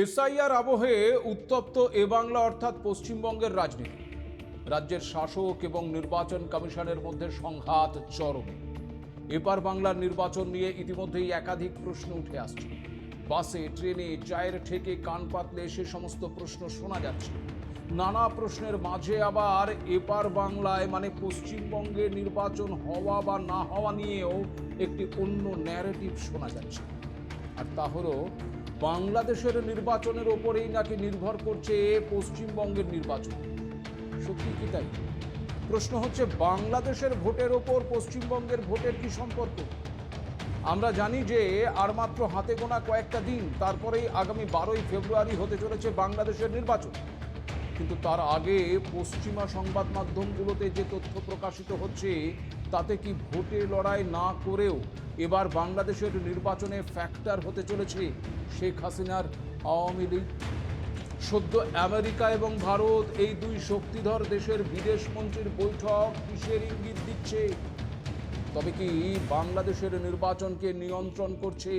SIR আবহে উত্তপ্ত এ বাংলা অর্থাৎ পশ্চিমবঙ্গের রাজনীতি। রাজ্যের শাসক এবং নির্বাচন কমিশনের মধ্যে সংঘাত চরমে। এপার বাংলার নির্বাচন নিয়ে ইতিমধ্যেই একাধিক প্রশ্ন উঠে আসছে। বাসে, ট্রেনে, চায়ের ঠেকে কান পাতলে সে সমস্ত প্রশ্ন শোনা যাচ্ছে। নানা প্রশ্নের মাঝে আবার এপার বাংলায় মানে পশ্চিমবঙ্গে নির্বাচন হওয়া বা না হওয়া নিয়েও একটি অন্য ন্যারেটিভ শোনা যাচ্ছে। আর তা হলো বাংলাদেশের নির্বাচনের ওপরেই নাকি নির্ভর করছে পশ্চিমবঙ্গের নির্বাচন? সত্যি কি তাই? প্রশ্ন হচ্ছে, বাংলাদেশের ভোটের ওপর পশ্চিমবঙ্গের ভোটের কি সম্পর্ক? আমরা জানি যে আর মাত্র হাতে গোনা কয়েকটা দিন, তারপরেই আগামী বারোই ফেব্রুয়ারি হতে চলেছে বাংলাদেশের নির্বাচন। কিন্তু তার আগে পশ্চিমা সংবাদ মাধ্যমগুলোতে যে তথ্য প্রকাশিত হচ্ছে, তাতে কি ভোটে লড়াই না করেও এবার বাংলাদেশের নির্বাচনে ফ্যাক্টর হতে চলেছে শেখ হাসিনার আওয়ামী লীগ। সদ্য আমেরিকা এবং ভারত এই দুই শক্তিধর দেশের বিদেশ মন্ত্রীর বৈঠক কিসের ইঙ্গিত দিচ্ছে? তবে কি বাংলাদেশের নির্বাচনকে নিয়ন্ত্রণ করছে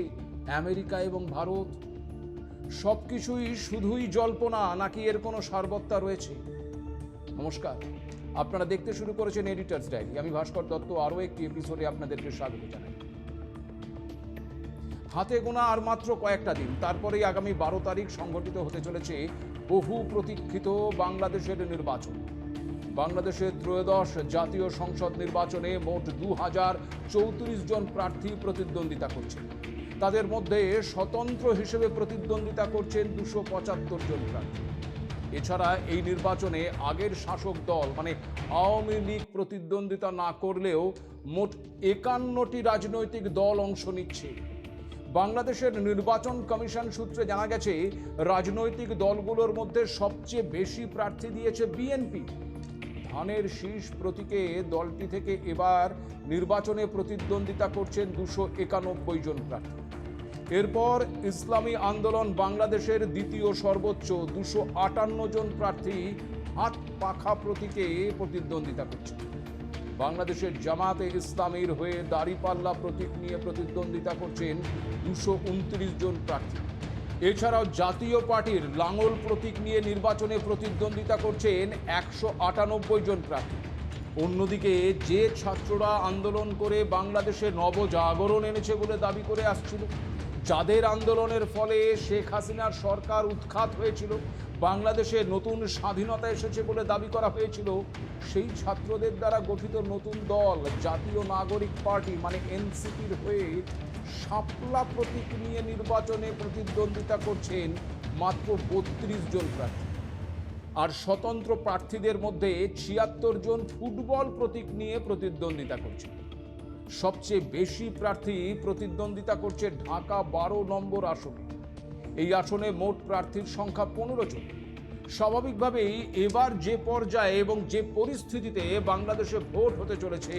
আমেরিকা এবং ভারত? সব কিছুই শুধুই জল্পনা, নাকি এর কোনো সারবত্তা রয়েছে? নমস্কার, আপনারা দেখতে শুরু করেছেন এডিটার্স ডায়েরি আমি ভাস্কর দত্ত, আরও একটি এপিসোডে আপনাদেরকে স্বাগত জানাই। হাতে গোনা আর মাত্র কয়েকটা দিন, তারপরেই আগামী বারো তারিখ সংগঠিত হতে চলেছে বহু প্রতীক্ষিত বাংলাদেশের নির্বাচন। বাংলাদেশের ত্রয়োদশ জাতীয় সংসদ নির্বাচনে মোট দু হাজার চৌত্রিশ জন প্রার্থী প্রতিদ্বন্দ্বিতা করছেন তাদের মধ্যে স্বতন্ত্র হিসেবে প্রতিদ্বন্দ্বিতা করছেন দুশো পঁচাত্তর জন প্রার্থী। এছাড়া এই নির্বাচনে আগের শাসক দল মানে আওয়ামী লীগ প্রতিদ্বন্দ্বিতা না করলেও মোট একান্নটি রাজনৈতিক দল অংশ নিচ্ছে। বাংলাদেশের নির্বাচন কমিশন সূত্রে জানা গেছে, রাজনৈতিক দলগুলোর মধ্যে সবচেয়ে বেশি প্রার্থী দিয়েছে বিএনপি। ধানের শীষ প্রতীকে দলটি থেকে এবার নির্বাচনে প্রতিদ্বন্দ্বিতা করছেন দুশো একানব্বই জন প্রার্থী। এরপর ইসলামী আন্দোলন বাংলাদেশের দ্বিতীয় সর্বোচ্চ দুশো আটান্ন জন প্রার্থী হাত পাখা প্রতীকে প্রতিদ্বন্দ্বিতা করছেন বাংলাদেশের জামাতে ইসলামীর হয়ে দাড়িপাল্লা প্রতীক নিয়ে প্রতিদ্বন্দ্বিতা করছেন দুশো উনত্রিশ জন প্রার্থী। এছাড়াও জাতীয় পার্টির লাঙল প্রতীক নিয়ে নির্বাচনে প্রতিদ্বন্দ্বিতা করছেন একশো আটানব্বই জন প্রার্থী। অন্যদিকে যে ছাত্ররা আন্দোলন করে বাংলাদেশে নবজাগরণ এনেছে বলে দাবি করে আসছিল। যাদের আন্দোলনের ফলে শেখ হাসিনার সরকার উৎখাত হয়েছিল, বাংলাদেশে নতুন স্বাধীনতা এসেছে বলে দাবি করা হয়েছিল, সেই ছাত্রদের দ্বারা গঠিত নতুন দল, জাতীয় নাগরিক পার্টি মানে এনসিপির হয়ে শাপলা প্রতীক নিয়ে নির্বাচনে প্রতিদ্বন্দ্বিতা করছেন মাত্র বত্রিশ জন প্রার্থী। আর স্বতন্ত্র প্রার্থীদের মধ্যে ছিয়াত্তর জন ফুটবল প্রতীক নিয়ে প্রতিদ্বন্দ্বিতা করছে সবচেয়ে বেশি প্রার্থী প্রতিদ্বন্দ্বিতা করছে ঢাকা বারো নম্বর আসনে। এই আসনে মোট প্রার্থীর সংখ্যা পনেরো জন। স্বাভাবিকভাবেই এবার যে পর্যায়ে এবং যে পরিস্থিতিতে বাংলাদেশে ভোট হতে চলেছে,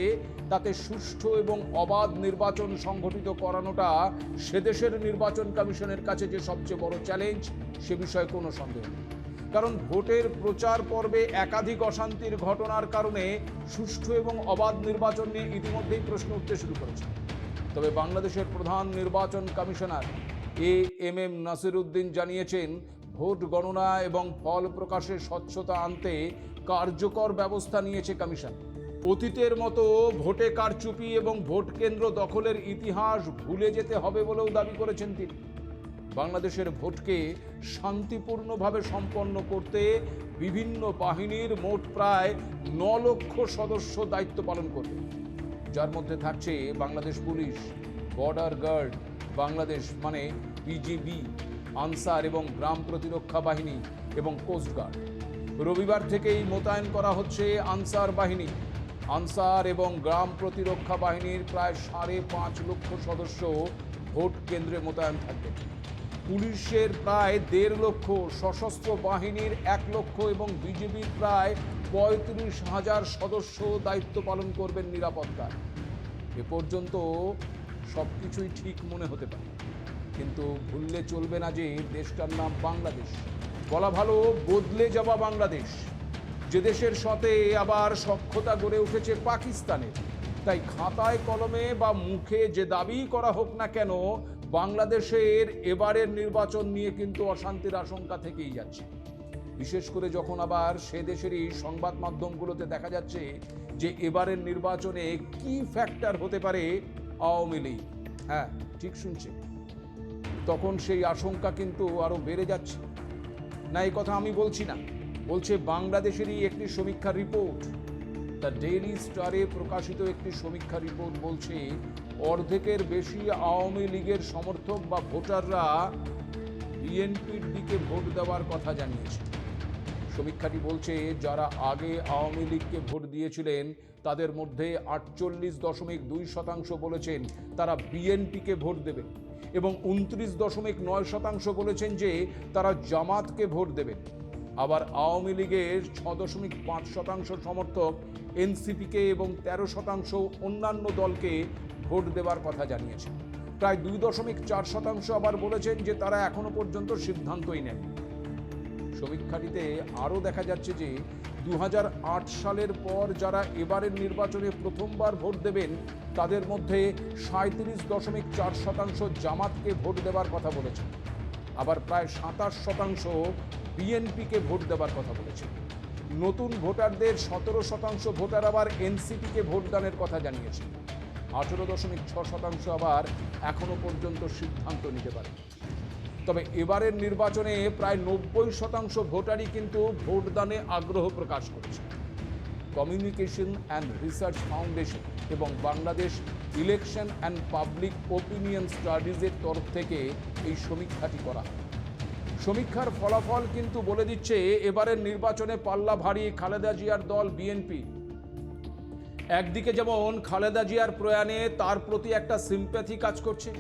তাতে সুষ্ঠু এবং অবাধ নির্বাচন সংগঠিত করানোটা সেদেশের নির্বাচন কমিশনের কাছে যে সবচেয়ে বড় চ্যালেঞ্জ, সে বিষয়ে কোনো সন্দেহ নেই। কারণ ভোটের প্রচার পর্বে একাধিক অশান্তির ঘটনার কারণে সুষ্ঠু এবং অবাধ নির্বাচন নিয়ে ইতিমধ্যেই প্রশ্ন উঠতে শুরু করেছে। তবে বাংলাদেশের প্রধান নির্বাচন commissioner A M M Nasiruddin জানিয়েছেন, ভোট গণনা এবং ফল প্রকাশের স্বচ্ছতা আনতে কার্যকর ব্যবস্থা নিয়েছে কমিশন। অতীতের মতো ভোটে কারচুপি এবং ভোট কেন্দ্র দখলের ইতিহাস ভুলে যেতে হবে বলেও দাবি করেছেন তিনি। বাংলাদেশের ভোটকে শান্তিপূর্ণভাবে সম্পন্ন করতে বিভিন্ন বাহিনীর মোট প্রায় ন লক্ষ সদস্য দায়িত্ব পালন করবে। যার মধ্যে থাকছে Bangladesh police, border guard, Bangladesh মানে বিজিবি আনসার এবং গ্রাম প্রতিরক্ষা বাহিনী এবং কোস্টগার্ড রবিবার থেকেই মোতায়েন করা হচ্ছে আনসার বাহিনী। আনসার এবং গ্রাম প্রতিরক্ষা বাহিনীর প্রায় সাড়ে পাঁচ লক্ষ সদস্য ভোট কেন্দ্রে মোতায়েন থাকবে। পুলিশের প্রায় দেড় লক্ষ সশস্ত্র বাহিনীর এক লক্ষ এবং বিজেপির প্রায় পঁয়ত্রিশ হাজার সদস্য দায়িত্ব পালন করবেন নিরাপত্তায়। এ পর্যন্ত সব কিছুই ঠিক মনে হতে পারে। কিন্তু ভুললে চলবে না যে দেশটার নাম বাংলাদেশ। বলা ভালো, বদলে যাওয়া বাংলাদেশ। যে দেশের সাথে আবার সক্ষতা গড়ে উঠেছে পাকিস্তানের। তাই খাতায় কলমে বা মুখে যে দাবি করা হোক না কেন বাংলাদেশের এবারের নির্বাচন নিয়ে কিন্তু অশান্তির আশঙ্কা থেকেই যাচ্ছে। বিশেষ করে যখন আবার সে দেশেরই সংবাদ মাধ্যমগুলোতে দেখা যাচ্ছে যে এবারের নির্বাচনে কি ফ্যাক্টর হতে পারে আওয়ামী লীগ। হ্যাঁ ঠিক শুনছে। তখন সেই আশঙ্কা কিন্তু আরও বেড়ে যাচ্ছে। না এই কথা আমি বলছি না। বলছে বাংলাদেশেরই একটি সমীক্ষা রিপোর্ট। দ্য ডেইলি স্টারে প্রকাশিত একটি সমীক্ষা রিপোর্ট বলছে অর্ধেকের বেশি আওয়ামী লীগের সমর্থক বা ভোটাররা বিএনপির দিকে ভোট দেওয়ার কথা জানিয়েছে। সমীক্ষাটি বলছে, যারা আগে আওয়ামী লীগকে ভোট দিয়েছিলেন, তাদের মধ্যে আটচল্লিশ দশমিক দুই শতাংশ বলেছেন তারা বিএনপিকে ভোট দেবেন এবং উনত্রিশ দশমিক নয় শতাংশ বলেছেন যে তারা জামাতকে ভোট দেবেন। আবার আওয়ামী লীগের ছ দশমিক পাঁচ শতাংশ সমর্থক, এনসিপিকে এবং তেরো শতাংশ অন্যান্য দলকে ভোট দেওয়ার কথা জানিয়েছেন। প্রায় দুই দশমিক চার শতাংশ আবার বলেছেন যে তারা এখনও পর্যন্ত সিদ্ধান্তই নেননি। সমীক্ষাটিতে আরও দেখা যাচ্ছে যে দু হাজার আট সালের পর যারা এবারের নির্বাচনে প্রথমবার ভোট দেবেন, তাদের মধ্যে সাঁত্রিশ দশমিক চার শতাংশ জামাতকে ভোট দেওয়ার কথা বলেছেন। আবার প্রায় সাতাশ শতাংশ বিএনপিকে ভোট দেওয়ার কথা বলেছেন। নতুন ভোটারদের সতেরো শতাংশ ভোটার আবার এনসিপিকে ভোটদানের কথা জানিয়েছেন। আঠেরো দশমিক ছ শতাংশ আবার এখনও পর্যন্ত সিদ্ধান্ত নিতে পারে। তবে এবারের নির্বাচনে প্রায় নব্বই শতাংশ ভোটারই কিন্তু ভোটদানে আগ্রহ প্রকাশ করেছে। কমিউনিকেশন অ্যান্ড রিসার্চ ফাউন্ডেশন এবং Bangladesh election and public opinion স্টাডিজের তরফ থেকে এই সমীক্ষাটি করা সমীক্ষার ফলাফল কিন্তু বলে দিচ্ছে, এবারের নির্বাচনে পাল্লা ভারী খালেদা জিয়ার দল বিএনপি। একদিকে যেমন খালেদা জিয়ার প্রয়াণে তার প্রতি একটা সিম্প্যাথি কাজ করছে,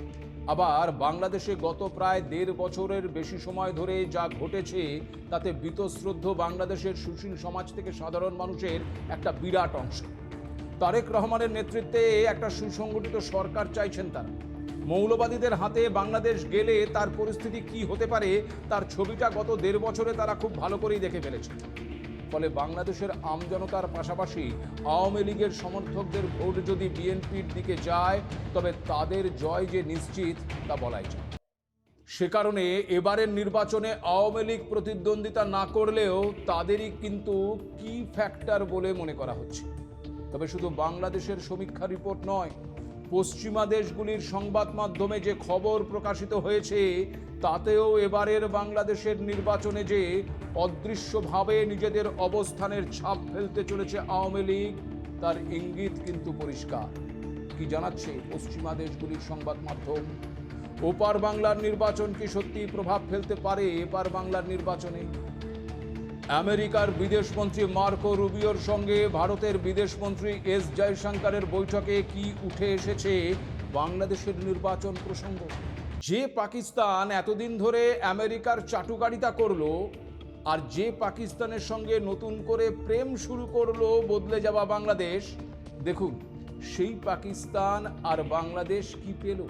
আবার বাংলাদেশে গত প্রায় দেড় বছরের বেশি সময় ধরে যা ঘটেছে, তাতে বীতশ্রদ্ধ বাংলাদেশের সুশীল সমাজ থেকে সাধারণ মানুষের একটা বিরাট অংশ। তারেক রহমানের নেতৃত্বে একটা সুসংগঠিত সরকার চাইছেন তারা। মৌলবাদীদের হাতে বাংলাদেশ গেলে তার পরিস্থিতি কি হতে পারে, তার ছবিটা গত দেড় বছরে তারা খুব ভালো করেই দেখে ফেলেছে। ফলে বাংলাদেশের আমজনতার পাশাপাশি আওয়ামী লীগের সমর্থকদের ভোট যদি বিএনপির দিকে যায়, তবে তাদের জয় যে নিশ্চিত, তা বলাই যায় সে কারণে এবারের নির্বাচনে আওয়ামী লীগ প্রতিদ্বন্দ্বিতা না করলেও তাদেরই কিন্তু কি ফ্যাক্টর বলে মনে করা হচ্ছে। তবে শুধু বাংলাদেশের সমীক্ষা রিপোর্ট নয়, পশ্চিমা দেশগুলির সংবাদ মাধ্যমে যে খবর প্রকাশিত হয়েছে তাতেও এবারের বাংলাদেশের নির্বাচনে যে অদৃশ্যভাবে নিজেদের অবস্থানের ছাপ ফেলতে চলেছে আওয়ামী লীগ, তার ইঙ্গিত কিন্তু পরিষ্কার। কি জানাচ্ছে পশ্চিমা দেশগুলির সংবাদ মাধ্যম? ওপার বাংলার নির্বাচন কি সত্যি প্রভাব ফেলতে পারে এপার বাংলার নির্বাচনে? আমেরিকার বিদেশমন্ত্রী মার্কো রুবিওর সঙ্গে ভারতের বিদেশমন্ত্রী এস জয়শঙ্করের বৈঠকে কি উঠে এসেছে বাংলাদেশের নির্বাচন প্রসঙ্গ? যে পাকিস্তান এতদিন ধরে আমেরিকার চাটুকারিতা করল, আর যে পাকিস্তানের সঙ্গে নতুন করে প্রেম শুরু করল বদলে যাওয়া বাংলাদেশ, দেখুন, সেই পাকিস্তান আর বাংলাদেশ কি পেল?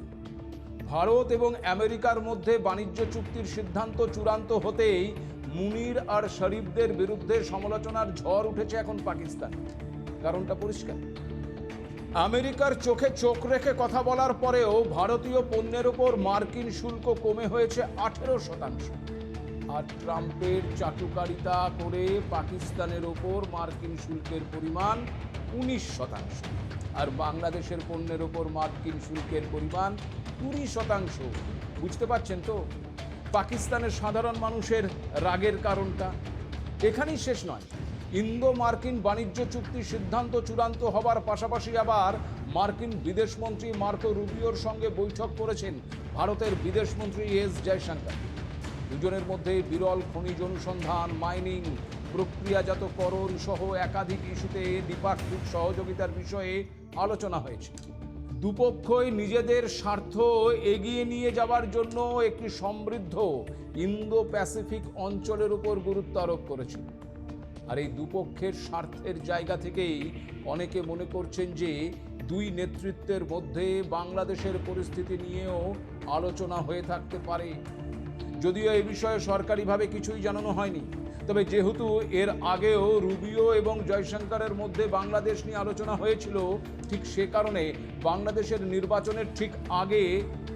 ভারত এবং আমেরিকার মধ্যে বাণিজ্য চুক্তির সিদ্ধান্ত চূড়ান্ত হতেই মুনির আর শরীফদের বিরুদ্ধে সমালোচনার ঝড় উঠেছে এখন পাকিস্তান। কারণটা পরিষ্কার। আমেরিকার চোখে চোখ রেখে কথা বলার পরেও ভারতীয় পণ্যের ওপর মার্কিন শুল্ক কমে হয়েছে আঠেরো শতাংশ। আর ট্রাম্পের চাটুকারিতা করে পাকিস্তানের ওপর মার্কিন শুল্কের পরিমাণ উনিশ শতাংশ। আর বাংলাদেশের পণ্যের ওপর মার্কিন শুল্কের পরিমাণ কুড়ি শতাংশ। বুঝতে পারছেন তো? পাকিস্তানের সাধারণ মানুষের রাগের কারণটা। এখানেই শেষ নয়। ইন্দো মার্কিন বাণিজ্য চুক্তি সিদ্ধান্ত চূড়ান্ত হবার পাশাপাশি আবার মার্কিন বিদেশমন্ত্রী মার্কো রুবিওর সঙ্গে বৈঠক করেছেন ভারতের বিদেশমন্ত্রী এস জয়শঙ্কর। দুজনের মধ্যে বিরল খনিজ অনুসন্ধান, মাইনিং প্রক্রিয়াজাতকরণ সহ একাধিক ইস্যুতে দ্বিপাক্ষিক সহযোগিতার বিষয়ে আলোচনা হয়েছে। দুপক্ষই নিজেদের স্বার্থ এগিয়ে নিয়ে যাওয়ার জন্য একটি সমৃদ্ধ ইন্দো প্যাসিফিক অঞ্চলের উপর গুরুত্ব আরোপ করেছে। আর এই দুপক্ষের স্বার্থের জায়গা থেকেই অনেকে মনে করছেন যে দুই নেতৃত্বের মধ্যে বাংলাদেশের পরিস্থিতি নিয়েও আলোচনা হয়ে থাকতে পারে। যদিও এ বিষয়ে সরকারিভাবে কিছুই জানানো হয়নি, তবে যেহেতু এর আগেও রুবিও এবং জয়শঙ্করের মধ্যে বাংলাদেশ নিয়ে আলোচনা হয়েছিল, ঠিক সে কারণে বাংলাদেশের নির্বাচনের ঠিক আগে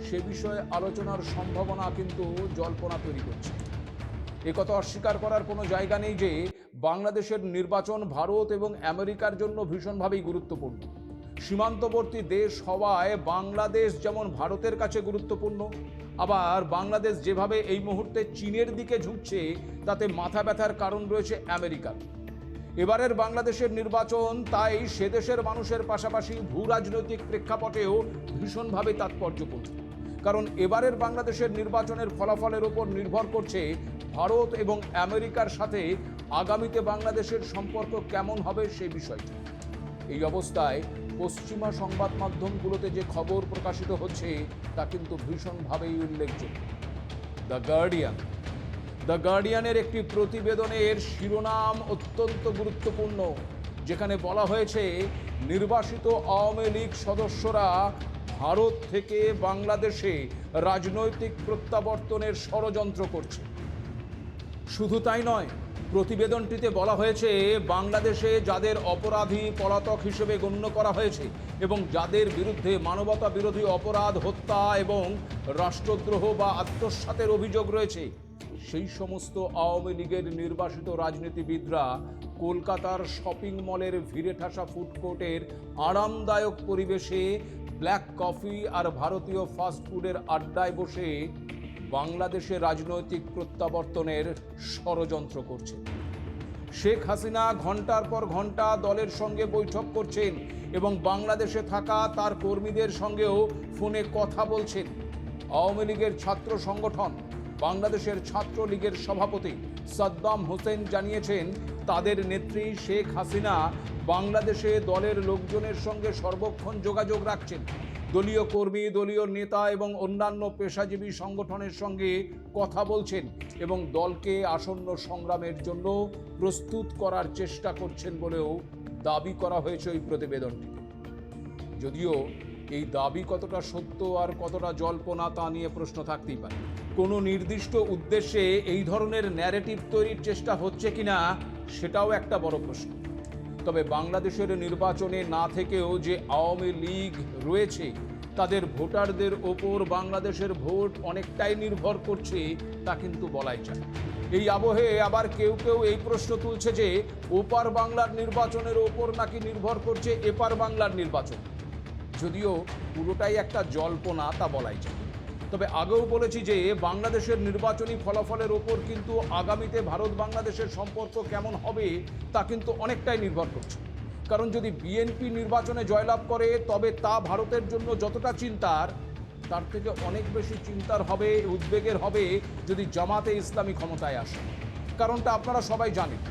সে বিষয়ে আলোচনার সম্ভাবনা কিন্তু জল্পনা তৈরি করছে। একথা অস্বীকার করার কোনো জায়গা নেই যে বাংলাদেশের নির্বাচন ভারত এবং আমেরিকার জন্য ভীষণভাবেই গুরুত্বপূর্ণ। সীমান্তবর্তী দেশ হওয়ায় বাংলাদেশ যেমন ভারতের কাছে গুরুত্বপূর্ণ, আবার বাংলাদেশ যেভাবে এই মুহূর্তে চীনের দিকে ঝুঁকছে, তাতে মাথা ব্যথার কারণ রয়েছে আমেরিকার। এবারের বাংলাদেশের নির্বাচন তাই সে দেশের মানুষের পাশাপাশি ভূ রাজনৈতিক প্রেক্ষাপটেও ভীষণভাবে তাৎপর্যপূর্ণ। কারণ এবারের বাংলাদেশের নির্বাচনের ফলাফলের ওপর নির্ভর করছে ভারত এবং আমেরিকার সাথে আগামীতে বাংলাদেশের সম্পর্ক কেমন হবে সেই বিষয়টি। এই অবস্থায় পশ্চিমা সংবাদ মাধ্যমগুলোতে যে খবর প্রকাশিত হচ্ছে, তা কিন্তু ভীষণভাবেই উল্লেখযোগ্য। The guardian. দ্য গার্ডিয়ানের একটি প্রতিবেদনের শিরোনাম অত্যন্ত গুরুত্বপূর্ণ, যেখানে বলা হয়েছে, নির্বাসিত আওয়ামী লীগ সদস্যরা ভারত থেকে বাংলাদেশে রাজনৈতিক প্রত্যাবর্তনের ষড়যন্ত্র করছে। শুধু তাই নয়, প্রতিবেদনটিতে বলা হয়েছে, বাংলাদেশে যাদের অপরাধী পলাতক হিসেবে গণ্য করা হয়েছে এবং যাদের বিরুদ্ধে মানবতা বিরোধী অপরাধ, হত্যা এবং রাষ্ট্রদ্রোহ বা আত্মসাতের অভিযোগ রয়েছে, সেই সমস্ত আওয়ামী লীগের নির্বাসিত রাজনীতিবিদরা কলকাতার শপিং মলের ভিড়ে ঠাসা ফুড কোর্টের আরামদায়ক পরিবেশে ব্ল্যাক কফি আর ভারতীয় ফাস্টফুডের আড্ডায় বসে বাংলাদেশে রাজনৈতিক প্রত্যাবর্তনের ষড়যন্ত্র করছে। শেখ হাসিনা ঘণ্টার পর ঘণ্টা দলের সঙ্গে বৈঠক করছেন এবং বাংলাদেশে থাকা তার কর্মীদের সঙ্গেও ফোনে কথা বলছেন। আওয়ামী লীগের ছাত্র সংগঠন বাংলাদেশের ছাত্র লীগের সভাপতি সাদ্দাম হোসেন জানিয়েছেন, তাদের নেত্রী শেখ হাসিনা বাংলাদেশে দলের লোকজনের সঙ্গে সর্বক্ষণ যোগাযোগ রাখছেন। দলীয় কর্মী, দলীয় নেতা এবং অন্যান্য পেশাজীবী সংগঠনের সঙ্গে কথা বলছেন এবং দলকে আসন্ন সংগ্রামের জন্য প্রস্তুত করার চেষ্টা করছেন বলেও দাবি করা হয়েছে ওই প্রতিবেদনটিতে। যদিও এই দাবি কতটা সত্য আর কতটা জল্পনা তা নিয়ে প্রশ্ন থাকতেই পারে। কোনো নির্দিষ্ট উদ্দেশ্যে এই ধরনের ন্যারেটিভ তৈরির চেষ্টা হচ্ছে কিনা সেটাও একটা বড় প্রশ্ন। তবে বাংলাদেশের নির্বাচনে না থেকেও যে আওয়ামী লীগ রয়েছে, তাদের ভোটারদের ওপর বাংলাদেশের ভোট অনেকটাই নির্ভর করছে, তা কিন্তু বলাই যায়। এই আবহে আবার কেউ কেউ এই প্রশ্ন তুলছে যে, ওপার বাংলার নির্বাচনের ওপর নাকি নির্ভর করছে এপার বাংলার নির্বাচন? যদিও পুরোটাই একটা জল্পনা, তা বলাই যায়। তবে আগেও বলেছি যে বাংলাদেশের নির্বাচনী ফলাফলের ওপর কিন্তু আগামীতে ভারত বাংলাদেশের সম্পর্ক কেমন হবে তা কিন্তু অনেকটাই নির্ভর করছে। কারণ যদি বিএনপি নির্বাচনে জয়লাভ করে, তবে তা ভারতের জন্য যতটা চিন্তার, তার থেকে অনেক বেশি চিন্তার হবে, উদ্বেগের হবে যদি জামাতে ইসলামী ক্ষমতায় আসে। কারণটা আপনারা সবাই জানেন,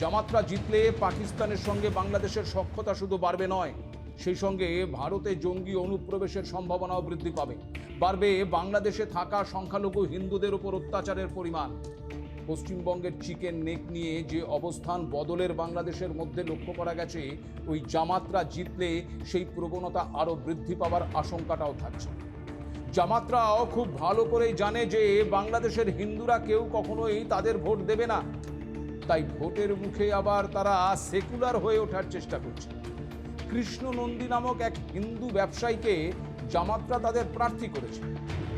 জামাতরা জিতলে পাকিস্তানের সঙ্গে বাংলাদেশের সক্ষতা শুধু বাড়বে নয়, সেই সঙ্গে ভারতে জঙ্গি অনুপ্রবেশের সম্ভাবনাও বৃদ্ধি পাবে। বাড়বে বাংলাদেশে থাকা সংখ্যালঘু হিন্দুদের উপর অত্যাচারের পরিমাণ। পশ্চিমবঙ্গের চিকেন নেক নিয়ে যে অবস্থান বদলের বাংলাদেশের মধ্যে লক্ষ্য করা গেছে, ওই জামাতরা জিতলে সেই প্রবণতা আরও বৃদ্ধি পাওয়ার আশঙ্কাটাও থাকছে। জামাতরাও খুব ভালো করেই জানে যে বাংলাদেশের হিন্দুরা কেউ কখনোই তাদের ভোট দেবে না। তাই ভোটের মুখে আবার তারা সেকুলার হয়ে ওঠার চেষ্টা করছে। কৃষ্ণ নন্দী নামক এক হিন্দু ব্যবসায়ীকে জামাতরা তাদের প্রার্থী করেছে।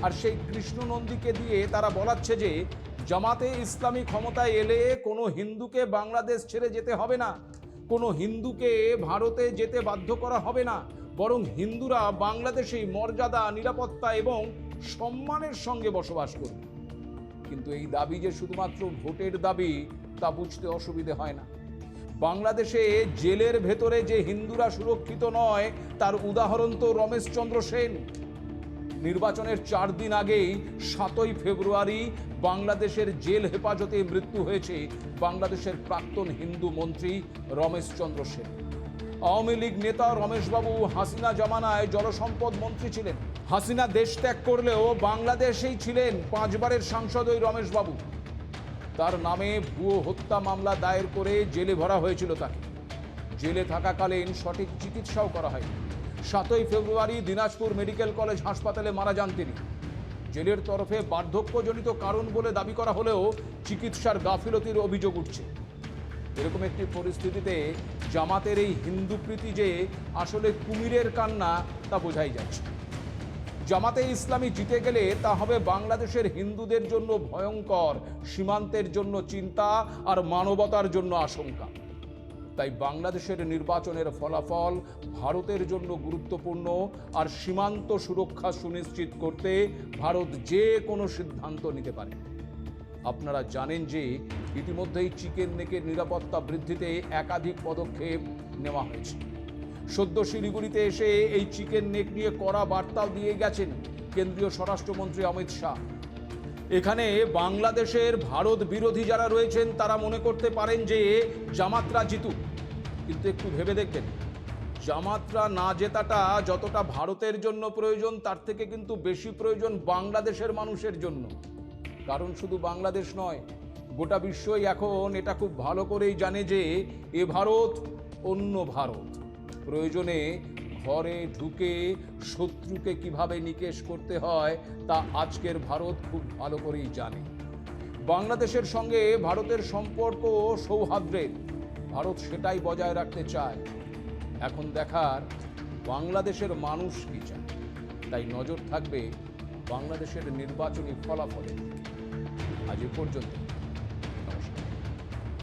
আর সেই কৃষ্ণ নন্দীকে দিয়ে তারা বলাচ্ছে যে, জামাতে ইসলামী ক্ষমতায় এলে কোনো হিন্দুকে বাংলাদেশ ছেড়ে যেতে হবে না। কোনো হিন্দুকে ভারতে যেতে বাধ্য করা হবে না। বরং হিন্দুরা বাংলাদেশেই মর্যাদা, নিরাপত্তা এবং সম্মানের সঙ্গে বসবাস করবে কিন্তু এই দাবি যে শুধুমাত্র ভোটের দাবি, তা বুঝতে অসুবিধে হয় না। বাংলাদেশে জেলের ভেতরে যে হিন্দুরা সুরক্ষিত নয়, তার উদাহরণ তো রমেশচন্দ্র সেন। নির্বাচনের চার দিন আগেই সাতই ফেব্রুয়ারি বাংলাদেশের জেল হেফাজতে মৃত্যু হয়েছে বাংলাদেশের প্রাক্তন হিন্দু মন্ত্রী রমেশচন্দ্র সেন। আওয়ামী লীগ নেতা রমেশবাবু হাসিনা জামানায় জলসম্পদ মন্ত্রী ছিলেন। হাসিনা দেশ ত্যাগ করলেও বাংলাদেশেই ছিলেন পাঁচবারের সাংসদ ওই রমেশবাবু। তার নামে ভুয়ো হত্যা মামলা দায়ের করে জেলে ভরা হয়েছিল তাকে। জেলে থাকাকালীন সঠিক চিকিৎসাও করা হয়নি। সাতই ফেব্রুয়ারি দিনাজপুর মেডিকেল কলেজ হাসপাতালে মারা যান তিনি। জেলের তরফে বার্ধক্যজনিত কারণ বলে দাবি করা হলেও চিকিৎসার গাফিলতির অভিযোগ উঠছে। এরকম একটি পরিস্থিতিতে জামাতের এই হিন্দু প্রীতি যে আসলে কুমিরের কান্না তা বোঝাই যাচ্ছে। জামাতে ইসলামী জিতে গেলে তা হবে বাংলাদেশের হিন্দুদের জন্য ভয়ঙ্কর, সীমান্তের জন্য চিন্তা আর মানবতার জন্য আশঙ্কা। তাই বাংলাদেশের নির্বাচনের ফলাফল ভারতের জন্য গুরুত্বপূর্ণ আর সীমান্ত সুরক্ষা সুনিশ্চিত করতে ভারত যে কোনো সিদ্ধান্ত নিতে পারে। আপনারা জানেন যে ইতিমধ্যেই চিকেন নেকের নিরাপত্তা বৃদ্ধিতে একাধিক পদক্ষেপ নেওয়া হয়েছে। সদ্য শিলিগুড়িতে এসে এই চিকেন নেক নিয়ে কড়া বার্তাও দিয়ে গেছেন কেন্দ্রীয় স্বরাষ্ট্রমন্ত্রী অমিত শাহ। এখানে বাংলাদেশের ভারত বিরোধী যারা রয়েছেন, তারা মনে করতে পারেন যে জামাতরা জিতুক। কিন্তু একটু ভেবে দেখবেন, জামাতরা না জেতাটা যতটা ভারতের জন্য প্রয়োজন, তার থেকে কিন্তু বেশি প্রয়োজন বাংলাদেশের মানুষের জন্য। কারণ শুধু বাংলাদেশ নয়, গোটা বিশ্বই এখন এটা খুব ভালো করেই জানে যে এ ভারত অন্য ভারত। প্রয়োজনে ঘরে ঢুকে শত্রুকে কীভাবে নিকেশ করতে হয় তা আজকের ভারত খুব ভালো করেই জানে। বাংলাদেশের সঙ্গে ভারতের সম্পর্ক সৌহার্দ্যের ভারত সেটাই বজায় রাখতে চায়। এখন দেখার বাংলাদেশের মানুষ কি চায়? তাই নজর থাকবে বাংলাদেশের নির্বাচনী ফলাফলে। আজ এ পর্যন্ত